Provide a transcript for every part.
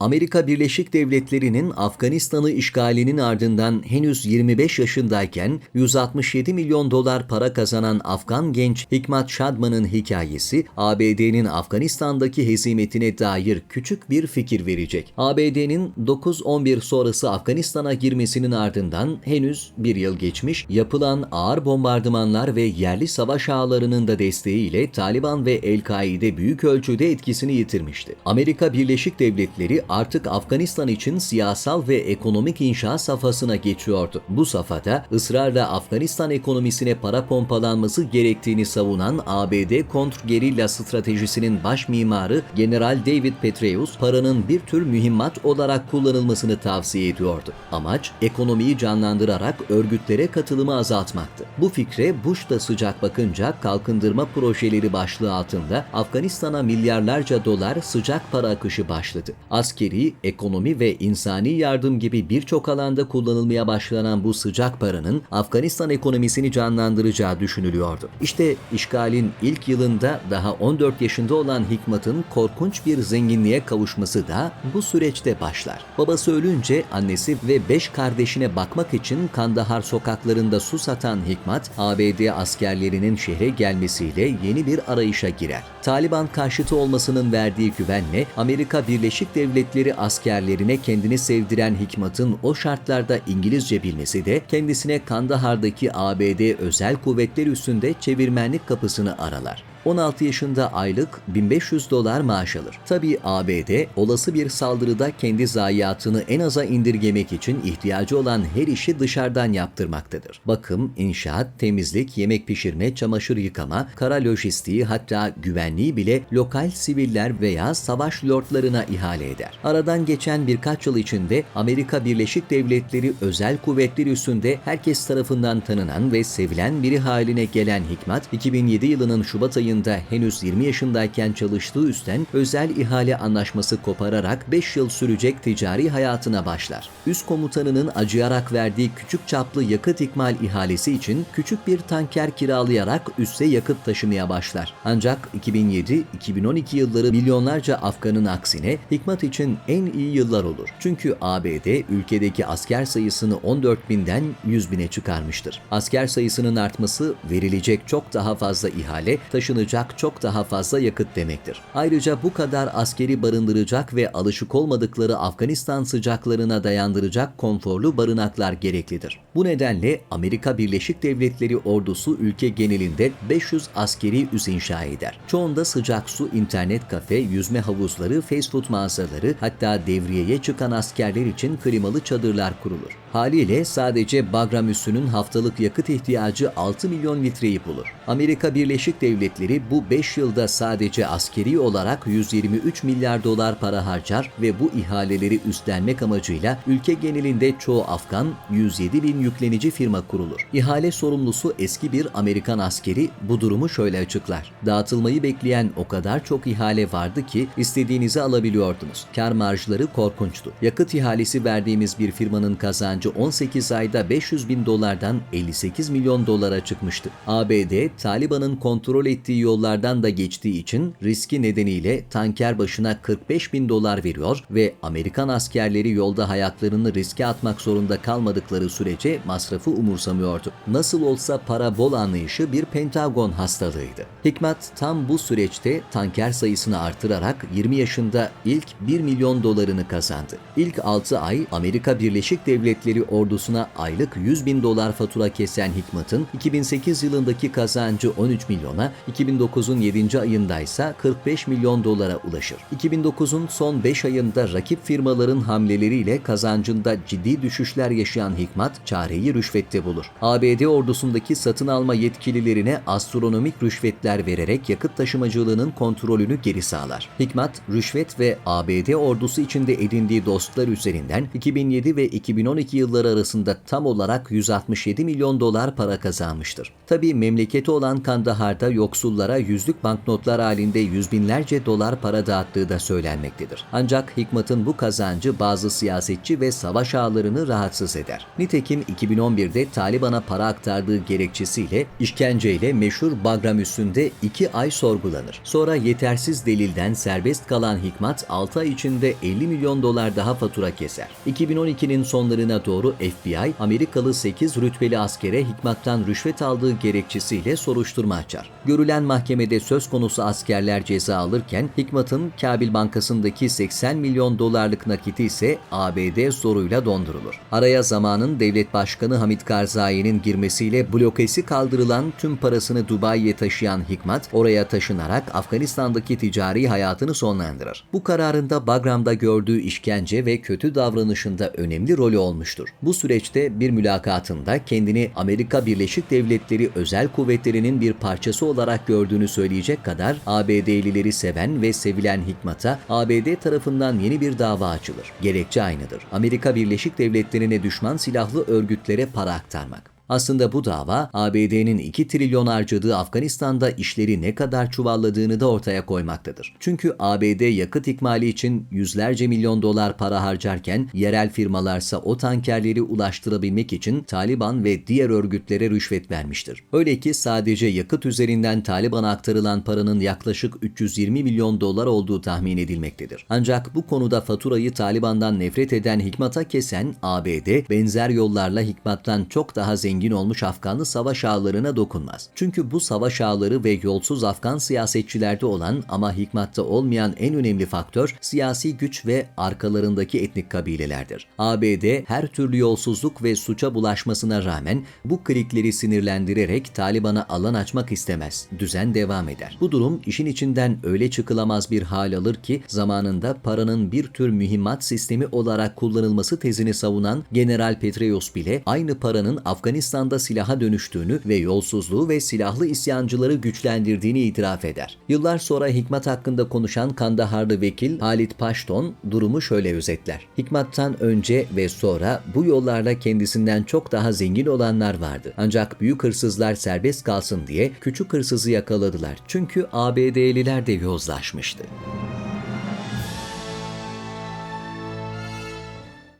Amerika Birleşik Devletleri'nin Afganistan'ı işgalinin ardından henüz 25 yaşındayken 167 milyon dolar para kazanan Afgan genç Hikmat Şadman'ın hikayesi ABD'nin Afganistan'daki hezimetine dair küçük bir fikir verecek. ABD'nin 9-11 sonrası Afganistan'a girmesinin ardından henüz bir yıl geçmiş, yapılan ağır bombardımanlar ve yerli savaş ağlarının da desteğiyle Taliban ve El-Kaide büyük ölçüde etkisini yitirmişti. Amerika Birleşik Devletleri artık Afganistan için siyasal ve ekonomik inşa safhasına geçiyordu. Bu safhada ısrarla Afganistan ekonomisine para pompalanması gerektiğini savunan ABD kontrgerilla stratejisinin baş mimarı General David Petraeus paranın bir tür mühimmat olarak kullanılmasını tavsiye ediyordu. Amaç ekonomiyi canlandırarak örgütlere katılımı azaltmaktı. Bu fikre Bush da sıcak bakınca kalkındırma projeleri başlığı altında Afganistan'a milyarlarca dolar sıcak para akışı başladı. Askeri, ekonomi ve insani yardım gibi birçok alanda kullanılmaya başlanan bu sıcak paranın Afganistan ekonomisini canlandıracağı düşünülüyordu. İşte işgalin ilk yılında daha 14 yaşında olan Hikmat'ın korkunç bir zenginliğe kavuşması da bu süreçte başlar. Babası ölünce annesi ve beş kardeşine bakmak için Kandahar sokaklarında su satan Hikmat, ABD askerlerinin şehre gelmesiyle yeni bir arayışa girer. Taliban karşıtı olmasının verdiği güvenle Amerika Birleşik Devletleri askerlerine kendini sevdiren Hikmat'ın o şartlarda İngilizce bilmesi de kendisine Kandahar'daki ABD özel kuvvetler üstünde çevirmenlik kapısını aralar. 16 yaşında aylık 1500 dolar maaş alır. Tabi ABD olası bir saldırıda kendi zayiatını en aza indirgemek için ihtiyacı olan her işi dışarıdan yaptırmaktadır. Bakım, inşaat, temizlik, yemek pişirme, çamaşır yıkama, kara lojistiği hatta güvenliği bile lokal siviller veya savaş lordlarına ihale eder. Aradan geçen birkaç yıl içinde Amerika Birleşik Devletleri özel kuvvetleri üstünde herkes tarafından tanınan ve sevilen biri haline gelen Hikmat, 2007 yılının Şubat ayında henüz 20 yaşındayken çalıştığı üstten özel ihale anlaşması kopararak 5 yıl sürecek ticari hayatına başlar. Üst komutanının acıyarak verdiği küçük çaplı yakıt ikmal ihalesi için küçük bir tanker kiralayarak üste yakıt taşımaya başlar. Ancak 2007-2012 yılları milyonlarca Afgan'ın aksine Hikmat için en iyi yıllar olur. Çünkü ABD ülkedeki asker sayısını 14 binden 100 bine çıkarmıştır. Asker sayısının artması verilecek çok daha fazla ihale, taşınacak çok daha fazla yakıt demektir. Ayrıca bu kadar askeri barındıracak ve alışık olmadıkları Afganistan sıcaklarına dayandıracak konforlu barınaklar gereklidir. Bu nedenle Amerika Birleşik Devletleri ordusu ülke genelinde 500 askeri üs inşa eder. Çoğunda sıcak su, internet kafe, yüzme havuzları, fast food mağazaları hatta devriyeye çıkan askerler için klimalı çadırlar kurulur. Haliyle sadece Bagram üssünün haftalık yakıt ihtiyacı 6 milyon litreyi bulur. Amerika Birleşik Devletleri bu 5 yılda sadece askeri olarak 123 milyar dolar para harcar ve bu ihaleleri üstlenmek amacıyla ülke genelinde çoğu Afgan 107 bin yüklenici firma kurulur. İhale sorumlusu eski bir Amerikan askeri bu durumu şöyle açıklar. Dağıtılmayı bekleyen o kadar çok ihale vardı ki istediğinizi alabiliyordunuz. Kar marjları korkunçtu. Yakıt ihalesi verdiğimiz bir firmanın kazancı 18 ayda 500 bin dolardan 58 milyon dolara çıkmıştı. ABD, Taliban'ın kontrol ettiği yollardan da geçtiği için riski nedeniyle tanker başına 45 bin dolar veriyor ve Amerikan askerleri yolda hayatlarını riske atmak zorunda kalmadıkları sürece masrafı umursamıyordu. Nasıl olsa para bol anlayışı bir Pentagon hastalığıydı. Hikmet tam bu süreçte tanker sayısını artırarak 20 yaşında ilk 1 milyon dolarını kazandı. İlk 6 ay Amerika Birleşik Devletleri ordusuna aylık 100 bin dolar fatura kesen Hikmet'in 2008 yılındaki kazancı 13 milyona, 2009'un 7. ayında ise 45 milyon dolara ulaşır. 2009'un son 5 ayında rakip firmaların hamleleriyle kazancında ciddi düşüşler yaşayan Hikmet çareyi rüşvette bulur. ABD ordusundaki satın alma yetkililerine astronomik rüşvetler vererek yakıt taşımacılığının kontrolünü geri sağlar. Hikmet, rüşvet ve ABD ordusu içinde edindiği dostlar üzerinden 2007 ve 2012 yılları arasında tam olarak 167 milyon dolar para kazanmıştır. Tabii memleketi olan Kandahar'da yoksullar okullara yüzlük banknotlar halinde yüz binlerce dolar para dağıttığı da söylenmektedir. Ancak Hikmat'ın bu kazancı bazı siyasetçi ve savaş ağlarını rahatsız eder. Nitekim 2011'de Taliban'a para aktardığı gerekçesiyle işkenceyle meşhur Bagram üstünde 2 ay sorgulanır. Sonra yetersiz delilden serbest kalan Hikmat 6 ay içinde 50 milyon dolar daha fatura keser. 2012'nin sonlarına doğru FBI, Amerikalı 8 rütbeli askere Hikmat'tan rüşvet aldığı gerekçesiyle soruşturma açar. Görülen mahkemede söz konusu askerler ceza alırken Hikmat'ın Kabil Bankası'ndaki 80 milyon dolarlık nakiti ise ABD zoruyla dondurulur. Araya zamanın devlet başkanı Hamid Karzai'nin girmesiyle blokesi kaldırılan tüm parasını Dubai'ye taşıyan Hikmat oraya taşınarak Afganistan'daki ticari hayatını sonlandırır. Bu kararında Bagram'da gördüğü işkence ve kötü davranışında önemli rolü olmuştur. Bu süreçte bir mülakatında kendini Amerika Birleşik Devletleri özel kuvvetlerinin bir parçası olarak gördüğünü söyleyecek kadar ABD'lileri seven ve sevilen Hikmat'a ABD tarafından yeni bir dava açılır. Gerekçe aynıdır. Amerika Birleşik Devletleri'ne düşman silahlı örgütlere para aktarmak. Aslında bu dava ABD'nin 2 trilyon harcadığı Afganistan'da işleri ne kadar çuvalladığını da ortaya koymaktadır. Çünkü ABD yakıt ikmali için yüzlerce milyon dolar para harcarken yerel firmalarsa o tankerleri ulaştırabilmek için Taliban ve diğer örgütlere rüşvet vermiştir. Öyle ki sadece yakıt üzerinden Taliban'a aktarılan paranın yaklaşık 320 milyon dolar olduğu tahmin edilmektedir. Ancak bu konuda faturayı Taliban'dan nefret eden Hikmat'a kesen ABD benzer yollarla Hikmat'tan çok daha zengin zengin olmuş Afganlı savaş ağlarına dokunmaz. Çünkü bu savaş ağları ve yolsuz Afgan siyasetçilerde olan ama hikmatta olmayan en önemli faktör siyasi güç ve arkalarındaki etnik kabilelerdir. ABD her türlü yolsuzluk ve suça bulaşmasına rağmen bu klikleri sinirlendirerek Taliban'a alan açmak istemez. Düzen devam eder. Bu durum işin içinden öyle çıkılamaz bir hal alır ki zamanında paranın bir tür mühimmat sistemi olarak kullanılması tezini savunan General Petraeus bile aynı paranın Afganistan Afganistan'da silaha dönüştüğünü ve yolsuzluğu ve silahlı isyancıları güçlendirdiğini itiraf eder. Yıllar sonra Hikmat hakkında konuşan Kandaharlı vekil Halit Paşton durumu şöyle özetler. Hikmat'tan önce ve sonra bu yollarla kendisinden çok daha zengin olanlar vardı. Ancak büyük hırsızlar serbest kalsın diye küçük hırsızı yakaladılar. Çünkü ABD'liler de yozlaşmıştı.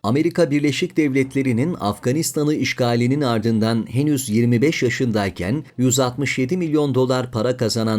Amerika Birleşik Devletleri'nin Afganistan'ı işgalinin ardından henüz 25 yaşındayken 167 milyon dolar para kazanan